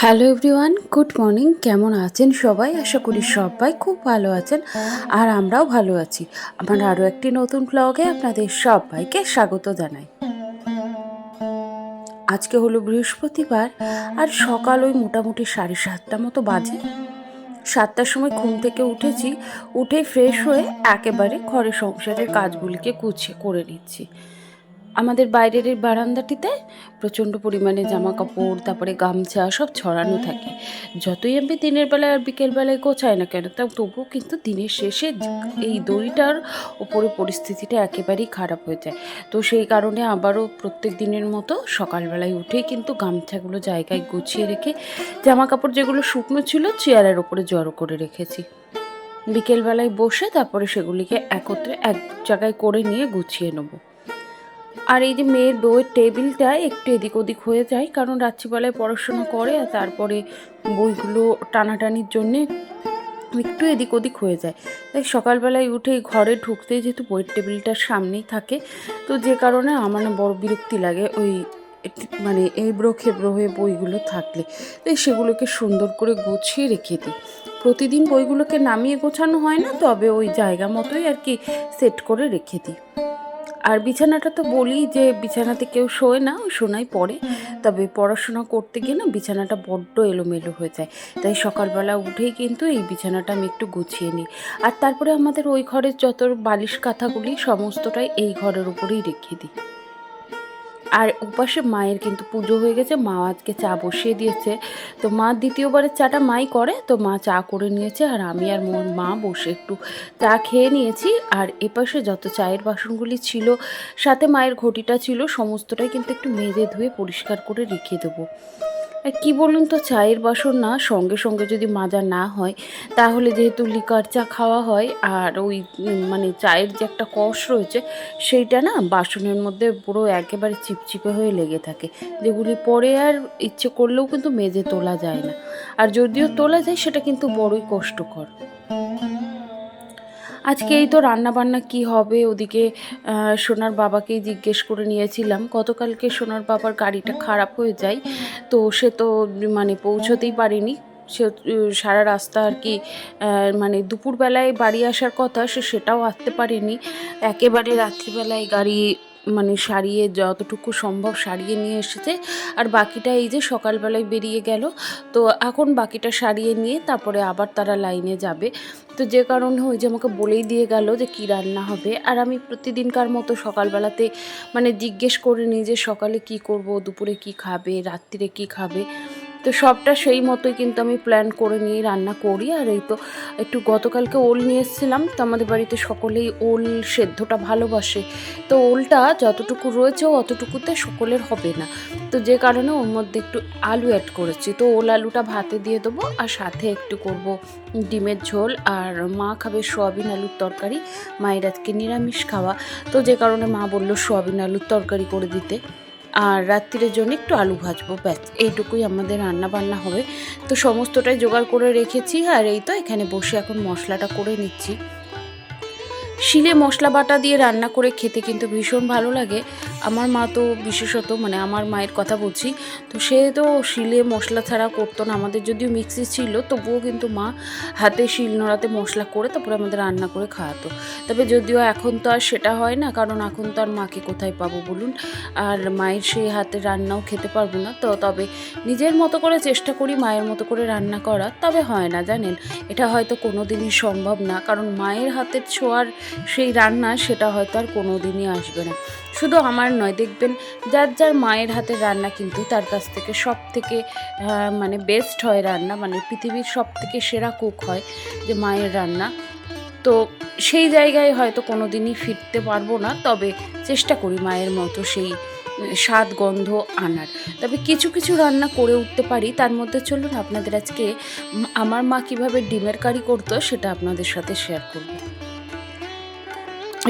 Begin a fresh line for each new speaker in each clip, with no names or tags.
Hello everyone good morning কেমন আছেন সবাই? আশা করি সবাই খুব ভালো আছেন আর আমরাও ভালো আছি। আমার আরও একটি নতুন ব্লগে আপনাদের সবাইকে স্বাগত জানাই। আজকে হলো বৃহস্পতিবার আর সকাল ওই মোটামুটি সাড়ে সাতটা মতো বাজে। সাতটার সময় ঘুম থেকে উঠেছি, উঠে ফ্রেশ হয়ে একেবারে ঘরে সংসারের কাজগুলিকে গুছিয়ে করে নিচ্ছি। আমাদের বাইরের এই বারান্দাটিতে প্রচণ্ড পরিমাণে জামা কাপড় তারপরে গামছা সব ছড়ানো থাকে। যতই আমি দিনের বেলায় আর বিকেল বেলায় গোছাই না কেন তা তবুও কিন্তু দিনের শেষে এই দড়িটার ওপরে পরিস্থিতিটা একেবারেই খারাপ হয়ে যায়। তো সেই কারণে আবারও প্রত্যেক দিনের মতো সকালবেলায় উঠেই কিন্তু গামছাগুলো জায়গায় গুছিয়ে রেখে জামা কাপড় যেগুলো শুকনো ছিল চেয়ারের ওপরে জড়ো করে রেখেছি। বিকেলবেলায় বসে তারপরে সেগুলিকে একত্রে এক জায়গায় করে নিয়ে গুছিয়ে নেব। আর এই যে মেয়ের বইয়ের টেবিলটা একটু এদিক ওদিক হয়ে যায়, কারণ রাত্রিবেলায় পড়াশোনা করে আর তারপরে বইগুলো টানাটানির জন্যে একটু এদিক ওদিক হয়ে যায়। তাই সকালবেলায় উঠে ঘরে ঢুকতেই যেহেতু বইয়ের টেবিলটার সামনেই থাকে, তো যে কারণে আমার বড় বিরক্তি লাগে ওই মানে এবড়ো খেবড়ো হয়ে বইগুলো থাকলে। তাই সেগুলোকে সুন্দর করে গুছিয়ে রেখে দিই। প্রতিদিন বইগুলোকে নামিয়ে গোছানো হয় না, তবে ওই জায়গা মতোই আর কি সেট করে রেখে দিই। আর বিছানাটা তো বলি যে বিছানাতে কেউ শোয় না ওই শোনাই পড়ে। তবে পড়াশোনা করতে গিয়ে না বিছানাটা বড্ড এলোমেলো হয়ে যায়। তাই সকালবেলা উঠেই কিন্তু এই বিছানাটা আমি একটু গুছিয়ে নিই। আর তারপরে আমাদের ওই ঘরের যত বালিশ কাঁথাগুলি সমস্তটাই এই ঘরের উপরেই রেখে দিই। আর উপাসে মায়ের কিন্তু পুজো হয়ে গেছে, মা আজকে চা বসিয়ে দিয়েছে। তো মা দ্বিতীয়বারের চাটা মাই করে, তো মা চা করে নিয়েছে আর আমি আর মোর মা বসে একটু চা খেয়ে নিয়েছি। আর এপাশে যত চায়ের বাসনগুলি ছিল, সাথে মায়ের ঘটিটা ছিল, সমস্তটাই কিন্তু একটু মেজে ধুয়ে পরিষ্কার করে রেখে দেবো। আর কী বলুন তো, চায়ের বাসন না, সঙ্গে সঙ্গে যদি মাজা না হয়, তাহলে যেহেতু লিকার চা খাওয়া হয়, আর ওই মানে চায়ের যে একটা কষ রয়েছে, সেইটা না বাসনের মধ্যে পুরো একেবারে চিপচিপে হয়ে লেগে থাকে, যেগুলি পরে আর ইচ্ছে করলেও কিন্তু মেজে তোলা যায় না। আর যদিও তোলা যায়, সেটা কিন্তু বড়ই কষ্টকর। আজকে এই তো রান্না বান্না কি হবে? ওদিকে সোনার বাবাকেই জিজ্ঞেস করে নিয়েছিলাম। গতকালকে সোনার বাবার গাড়িটা খারাপ হয়ে যায়, তো সে তো মানে পৌঁছতেই পারেনি। সে সারা রাস্তা আর কি মানে দুপুরবেলায় বাড়ি আসার কথা, সে সেটাও আসতে পারেনি। একেবারে রাত্রিবেলায় গাড়ি মানে সারিয়ে যতটুকু সম্ভব সারিয়ে নিয়ে এসেছে। আর বাকিটা এই যে সকালবেলায় বেরিয়ে গেল, তো এখন বাকিটা সারিয়ে নিয়ে তারপরে আবার তারা লাইনে যাবে। তো যে কারণে ওই যে আমাকে বলেই দিয়ে গেল যে কী রান্না হবে। আর আমি প্রতিদিনকার মতো সকালবেলাতে মানে জিজ্ঞেস করে নিই যে সকালে কি করব, দুপুরে কি খাবে, রাত্রিরে কি খাবে। তো সবটা সেই মতোই কিন্তু আমি প্ল্যান করে নিয়ে রান্না করি। আর এই তো একটু গতকালকে ওল নিয়ে এসেছিলাম। তো আমাদের বাড়িতে সকলেই ওল সেদ্ধটা ভালোবাসে। তো ওলটা যতটুকু রয়েছে অতটুকুতে সকলের হবে না। তো যে কারণে ওর মধ্যে একটু আলু অ্যাড করেছি। তো ওল আলুটা ভাতে দিয়ে দেবো আর সাথে একটু করব ডিমের ঝোল। আর মা খাবে সোয়াবিন আলুর তরকারি। মায়ের আজকে নিরামিষ খাওয়া। তো যে কারণে মা বলল সোয়াবিন আলুর তরকারি করে দিতে। আর রাত্রির জন্য একটু আলু ভাজবো, ব্যাস। এইটুকুই আমাদের রান্না বান্না হবে। তো সমস্তটাই জোগাড় করে রেখেছি আর এই তো এখানে বসে এখন মশলাটা করে নিচ্ছি। শিলে মশলা বাটা দিয়ে রান্না করে খেতে কিন্তু ভীষণ ভালো লাগে। আমার মা তো বিশেষত মানে আমার মায়ের কথা বলছি, তো সে তো শিলে মশলা ছাড়া করতো না। আমাদের যদিও মিক্সি ছিল, তবুও কিন্তু মা হাতে শিল নোড়াতে মশলা করে তারপরে আমাদের রান্না করে খাওয়াতো। তবে যদিও এখন তো আর সেটা হয় না, কারণ এখন তো আর মাকে কোথায় পাবো বলুন? আর মায়ের সেই হাতে রান্নাও খেতে পারব না। তো তবে নিজের মতো করে চেষ্টা করি মায়ের মতো করে রান্না করা তবে হয় না জানেন? এটা হয়তো কোনো দিনই সম্ভব না, কারণ মায়ের হাতের ছোঁয়ার সেই রান্না সেটা হয়তো আর কোনো দিনই আসবে না। শুধু আমার নয়, দেখবেন যার যার মায়ের হাতের রান্না কিন্তু তার কাছ থেকে সব থেকে মানে বেস্ট হয় রান্না মানে পৃথিবীর সব থেকে সেরা কুক হয় যে মায়ের রান্না। তো সেই জায়গায় হয়তো কোনো দিনই ফিরতে পারব না, তবে চেষ্টা করি মায়ের মতো সেই স্বাদ গন্ধ আনার। তবে কিছু কিছু রান্না করে উঠতে পারি, তার মধ্যে চলুন আপনাদের আজকে, আমার মা কীভাবে ডিমের কারি করতো সেটা আপনাদের সাথে শেয়ার করব।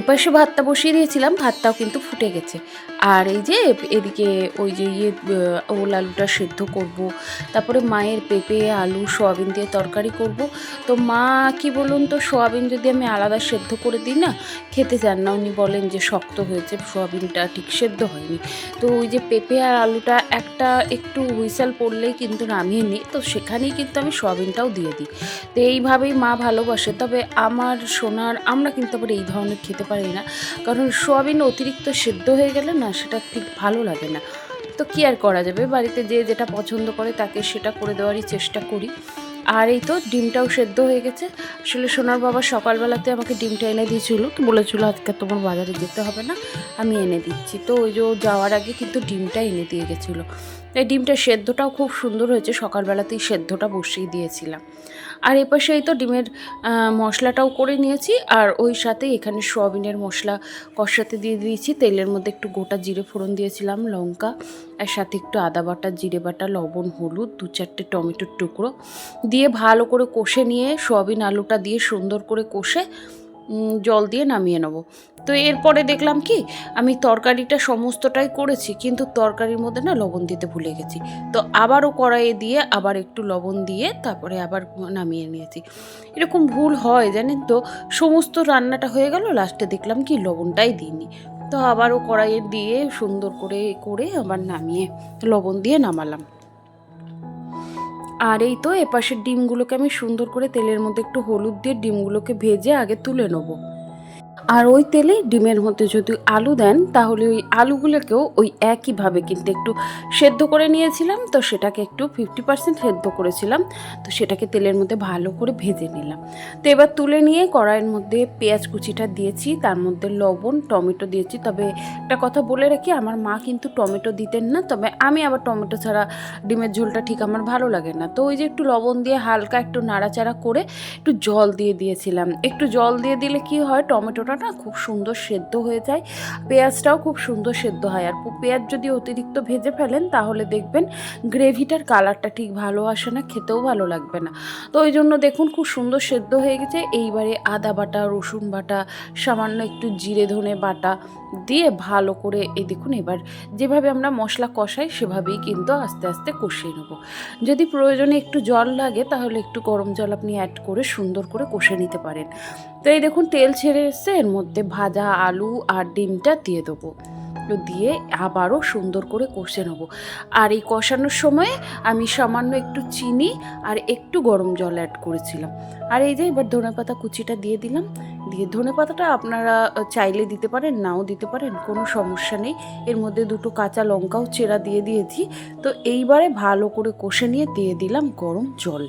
এপাশে ভাতটা বসিয়ে দিয়েছিলাম ভাতটাও কিন্তু ফুটে গেছে। আর এই যে এদিকে ওই যে ইয়ে ওল আলুটা সেদ্ধ করব, তারপরে মায়ের পেঁপে, আলু, সোয়াবিন দিয়ে তরকারি করব। তো মা, কি বলুন তো, সোয়াবিন যদি আমি আলাদা সেদ্ধ করে দিই না, খেতে চান না। উনি বলেন যে শক্ত হয়েছে, সোয়াবিনটা ঠিক সেদ্ধ হয়নি। তো ওই যে পেঁপে আর আলুটা একটা একটু হুইসেল পড়লেই কিন্তু নামিয়ে নিই, তো সেখানেই কিন্তু আমি সোয়াবিনটাও দিয়ে দিই। তো এইভাবেই মা ভালোবাসে। তবে আমার সোনার, আমরা কিন্তু আবার এই ধরনের খেতে পারি না। কারণ সোয়াবিন অতিরিক্ত সেদ্ধ হয়ে গেলে না সেটা ঠিক ভালো লাগে না। তো কি আর করা যাবে? বাড়িতে যে যেটা পছন্দ করে তাকে সেটা করে দেওয়ারই চেষ্টা করি। আর এই তো ডিমটাও সেদ্ধ হয়ে গেছে। আসলে সোনার বাবা সকালবেলাতে আমাকে ডিমটা এনে দিয়েছিল। তো বলেছিল, আজকে তোমার বাজারে যেতে হবে না, আমি এনে দিচ্ছি। তো ওই যে যাওয়ার আগে কিন্তু ডিমটা এনে দিয়ে গেছিল। এই ডিমটা সেদ্ধটাও খুব সুন্দর হয়েছে। সকালবেলাতেই সেদ্ধটা বসিয়ে দিয়েছিলাম। আর এপাশে এই তো ডিমের মশলাটাও করে নিয়েছি। আর ওই সাথে এখানে সোয়াবিনের মশলা কষাতে দিয়ে দিয়েছি। তেলের মধ্যে একটু গোটা জিরে ফোড়ন দিয়েছিলাম, লঙ্কা, আর সাথে একটু আদা বাটা, জিরে বাটা, লবণ, হলুদ, দু চারটে টমেটোর টুকরো। দিয়ে ভালো করে কষে নিয়ে সোয়াবিন আলুটা দিয়ে সুন্দর করে কষে জল দিয়ে নামিয়ে নেব। তো এরপরে দেখলাম কি, আমি তরকারিটা সমস্তটাই করেছি, কিন্তু তরকারির মধ্যে না লবণ দিতে ভুলে গেছি। তো আবারও কড়াইয়ে দিয়ে আবার একটু লবণ দিয়ে তারপরে আবার নামিয়ে নিয়েছি। এরকম ভুল হয়, জানেন তো? সমস্ত রান্নাটা হয়ে গেল, লাস্টে দেখলাম কি, লবণটাই দিইনি। তো আবারও কড়াইয়ে দিয়ে সুন্দর করে করে আবার নামিয়ে লবণ দিয়ে নামালাম। আর এই তো এপাশের ডিমগুলোকে আমি সুন্দর করে তেলের মধ্যে একটু হলুদ দিয়ে ডিমগুলোকে ভেজে আগে তুলে নেব। আর ওই তেলে ডিমের মধ্যে যদি আলু দেন, তাহলে ওই আলুগুলোকেও ওই একইভাবে কিন্তু একটু সেদ্ধ করে নিয়েছিলাম। তো সেটাকে একটু ফিফটি পার্সেন্ট সেদ্ধ করেছিলাম। তো সেটাকে তেলের মধ্যে ভালো করে ভেজে নিলাম। তো এবার তুলে নিয়ে কড়াইয়ের মধ্যে পেঁয়াজ কুচিটা দিয়েছি, তার মধ্যে লবণ, টমেটো দিয়েছি। তবে একটা কথা বলে রাখি, আমার মা কিন্তু টমেটো দিতেন না। তবে আমি আবার টমেটো ছাড়া ডিমের ঝোলটা ঠিক আমার ভালো লাগে না। তো ওই যে একটু লবণ দিয়ে হালকা একটু নাড়াচাড়া করে একটু জল দিয়ে দিয়েছিলাম। একটু জল দিয়ে দিলে কি হয় টমেটোটা না খুব সুন্দর সেদ্ধ হয়ে যায়। পেঁয়াজটাও খুব সুন্দর সেদ্ধ হয়। আর পেঁয়াজ যদি অতিরিক্ত ভেজে ফেলেন, তাহলে দেখবেন গ্রেভিটার কালারটা ঠিক ভালো আসে না, খেতেও ভালো লাগবে না। তো ওই জন্য দেখুন খুব সুন্দর সেদ্ধ হয়ে গেছে। এইবারে আদা বাটা, রসুন বাটা, সামান্য একটু জিরে ধনে বাটা দিয়ে ভালো করে এই দেখুন এবার যেভাবে আমরা মশলা কষাই, সেভাবেই কিন্তু আস্তে আস্তে কষিয়ে নেব। যদি প্রয়োজনে একটু জল লাগে, তাহলে একটু গরম জল আপনি অ্যাড করে সুন্দর করে কষে নিতে পারেন। তো এই দেখুন, তেল ছেড়ে এসছে, এর মধ্যে ভাজা আলু আর ডিমটা দিয়ে দেবো। তো দিয়ে আবারও সুন্দর করে কষে নেব। আর এই কষানোর সময় আমি সামান্য একটু চিনি আর একটু গরম জল অ্যাড করেছিলাম। আর এই যে এবার ধনেপাতা কুচিটা দিয়ে দিলাম। দিয়ে ধনেপাতাটা আপনারা চাইলে দিতে পারেন, নাও দিতে পারেন, কোনো সমস্যা নেই। এর মধ্যে দুটো কাঁচা লঙ্কাও চেরা দিয়ে দিয়েছি। তো এইবারে ভালো করে কষে নিয়ে দিয়ে দিলাম গরম জল।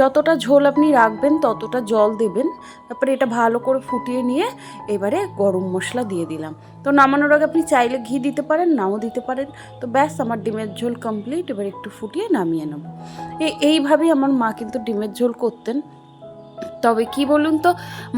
যতটা ঝোল আপনি রাখবেন, ততটা জল দেবেন। তারপরে এটা ভালো করে ফুটিয়ে নিয়ে এবারে গরম মশলা দিয়ে দিলাম। তো নামানোর আগে আপনি চাইলে ঘি দিতে পারেন, নাও দিতে পারেন। তো ব্যাস, আমার ডিমের ঝোল কমপ্লিট এবার একটু ফুটিয়ে নামিয়ে নেব। এইভাবেই আমার মা কিন্তু ডিমের ঝোল করতেন। তবে কি বলুন তো,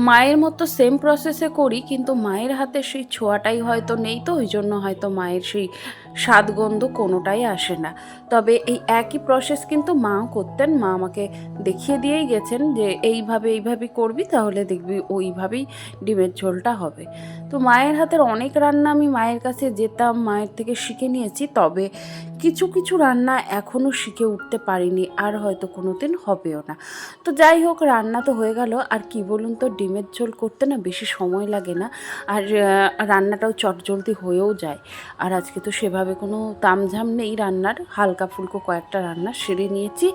মায়ের মতো সেম প্রসেসে করি, কিন্তু মায়ের হাতে সেই ছোঁয়াটাই হয়তো নেই তো, ওই জন্য হয়তো মায়ের সেই স্বাদগন্ধ কোনোটাই আসে না। তবে এই একই প্রসেস কিন্তু মাও করতেন। মা আমাকে দেখিয়ে দিয়েই গেছেন যে, এইভাবে এইভাবে করবি তাহলে দেখবি ওইভাবেই ডিমের ঝোলটা হবে। তো মায়ের হাতের অনেক রান্না আমি মায়ের কাছে যেতাম, মায়ের থেকে শিখে নিয়েছি। তবে কিছু কিছু রান্না এখনও শিখে উঠতে পারিনি, আর হয়তো কোনো দিন হবেও না। তো যাই হোক, রান্না তো হয়ে গেল। আর কি বলুন তো, ডিমের ঝোল করতে না বেশি সময় লাগে না। আর রান্নাটাও চটজলদি হয়েও যায়। আর আজকে তো সেভাবে কোনো তামঝাম নেই রান্নার। হালকা ফুলকো কয়েকটা রান্না সেরে নিয়েছি।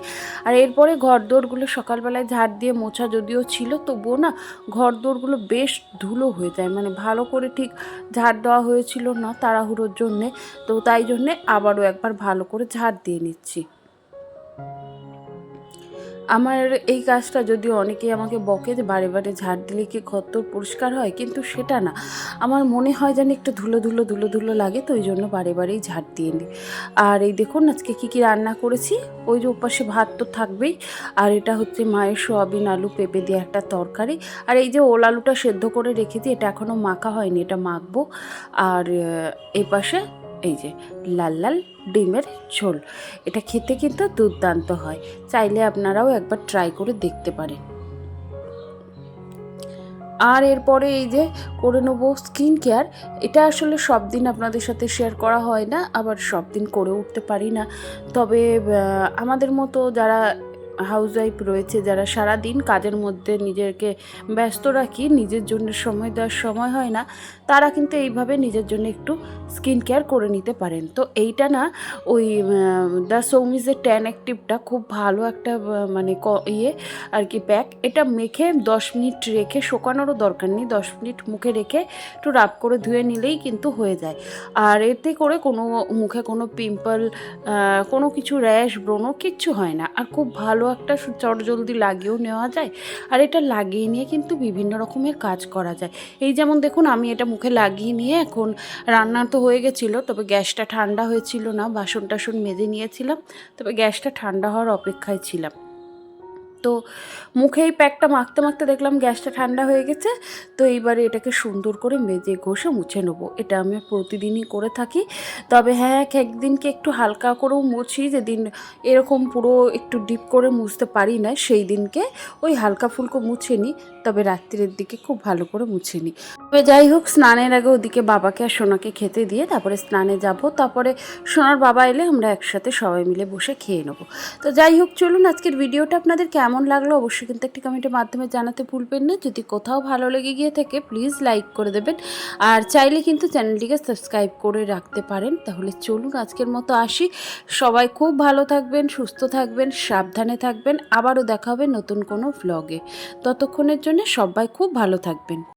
আর এরপরে ঘর দোরগুলো সকালবেলায় ঝাড় দিয়ে মোছা যদিও ছিল, তবুও না ঘর দোরগুলো বেশ ধুলো হয়ে যায়। মানে ভালো করে ঠিক ঝাড় দেওয়া হয়েছিল না তাড়াহুড়োর জন্যে। তো তাই জন্যে আবারও একবার ভালো করে ঝাড় দিয়ে নিচ্ছি। আমার এই কাজটা যদিও অনেকেই আমাকে বকে যে বারে বারে ঝাড় দিলে কি ঘরদোর পরিষ্কার হয়, কিন্তু সেটা না। আমার মনে হয় যেন একটু ধুলো ধুলো ধুলো ধুলো লাগে, তো ওই জন্য বারে বারেই ঝাড় দিয়ে নিই। আর এই দেখুন, আজকে কী কী রান্না করেছি, ওই যে ওপাশে ভাত তো থাকবেই। আর এটা হচ্ছে মায়ের সোয়াবিন আলু পেঁপে দিয়ে একটা তরকারি। আর এই যে ওল আলুটা সেদ্ধ করে রেখেছি, এটা এখনও মাখা হয়নি, এটা মাখবো। আর এই পাশে এই যে লাল লাল ডিমের ঝোল। এটা খেতে কিন্তু দুর্দান্ত হয়। চাইলে আপনারাও একবার ট্রাই করে দেখতে পারেন। আর এরপরে এই যে করে নেব স্কিন কেয়ার এটা আসলে সব দিন আপনাদের সাথে শেয়ার করা হয় না, আবার সব দিন করে উঠতে পারি না। তবে আমাদের মতো যারা হাউস ওয়াইফ রয়েছে, যারা সারা দিন কাজের মধ্যে নিজেকে ব্যস্ত রাখি, নিজের জন্য সময় দেওয়ার সময় হয় না তারা কিন্তু এইভাবে নিজের জন্য একটু স্কিন কেয়ার করে নিতে পারেন। তো এইটা না ওই দ্য সৌমিজের ট্যান অ্যাক্টিভটা খুব ভালো একটা মানে ইয়ে আর কি প্যাক এটা মেখে দশ মিনিট রেখে, শোকানোরও দরকার নেই, দশ মিনিট মুখে রেখে একটু রাব করে ধুয়ে নিলেই কিন্তু হয়ে যায়। আর এতে করে কোনো মুখে কোনো পিম্পল কোনো কিছু র্যাশ ব্রণ কিচ্ছু হয় না। আর খুব ভালো একটা চটজলদি লাগিয়েও নেওয়া যায়। আর এটা লাগিয়ে নিয়ে কিন্তু বিভিন্ন রকমের কাজ করা যায়। এই যেমন দেখুন, আমি এটা মুখে লাগিয়ে নিয়ে এখন রান্না তো হয়ে গেছিল, তবে গ্যাসটা ঠান্ডা হয়েছিল না বাসন টাসন মেজে নিয়েছিলাম, তবে গ্যাসটা ঠান্ডা হওয়ার অপেক্ষায় ছিলাম। তো মুখে এই প্যাকটা মাখতে মাখতে দেখলাম গ্যাসটা ঠান্ডা হয়ে গেছে, তো এইবারে এটাকে সুন্দর করে মেজে ঘষে মুছে নেব। এটা আমি প্রতিদিনই করে থাকি। তবে হ্যাঁ এক একদিনকে একটু হালকা করেও মুছি, যেদিন এরকম পুরো একটু ডিপ করে মুছতে পারি না, সেই দিনকে ওই হালকা ফুলকো মুছে নিই, তবে রাত্রির দিকে খুব ভালো করে মুছে নিই। তবে যাই হোক, স্নানের আগে ওদিকে বাবাকে আর সোনাকে খেতে দিয়ে তারপরে স্নানে যাব, তারপরে সোনার বাবা এলে আমরা একসাথে সবাই মিলে বসে খেয়ে নেব। তো যাই হোক, চলুন আজকের ভিডিওটা আপনাদের কেমন লাগল অবশ্যই কিন্তু একটি কমেন্টের মাধ্যমে জানাতে ভুলবেন না। যদি কোথাও ভালো লেগে গিয়ে থাকে প্লিজ লাইক করে দেবেন। আর চাইলে কিন্তু চ্যানেলটিকে সাবস্ক্রাইব করে রাখতে পারেন। তাহলে চলুন আজকের মতো আসি। সবাই খুব ভালো থাকবেন, সুস্থ থাকবেন, সাবধানে থাকবেন। আবারও দেখা হবে নতুন কোনো ভ্লগে ততক্ষণের জন্য সবাই খুব ভালো থাকবেন।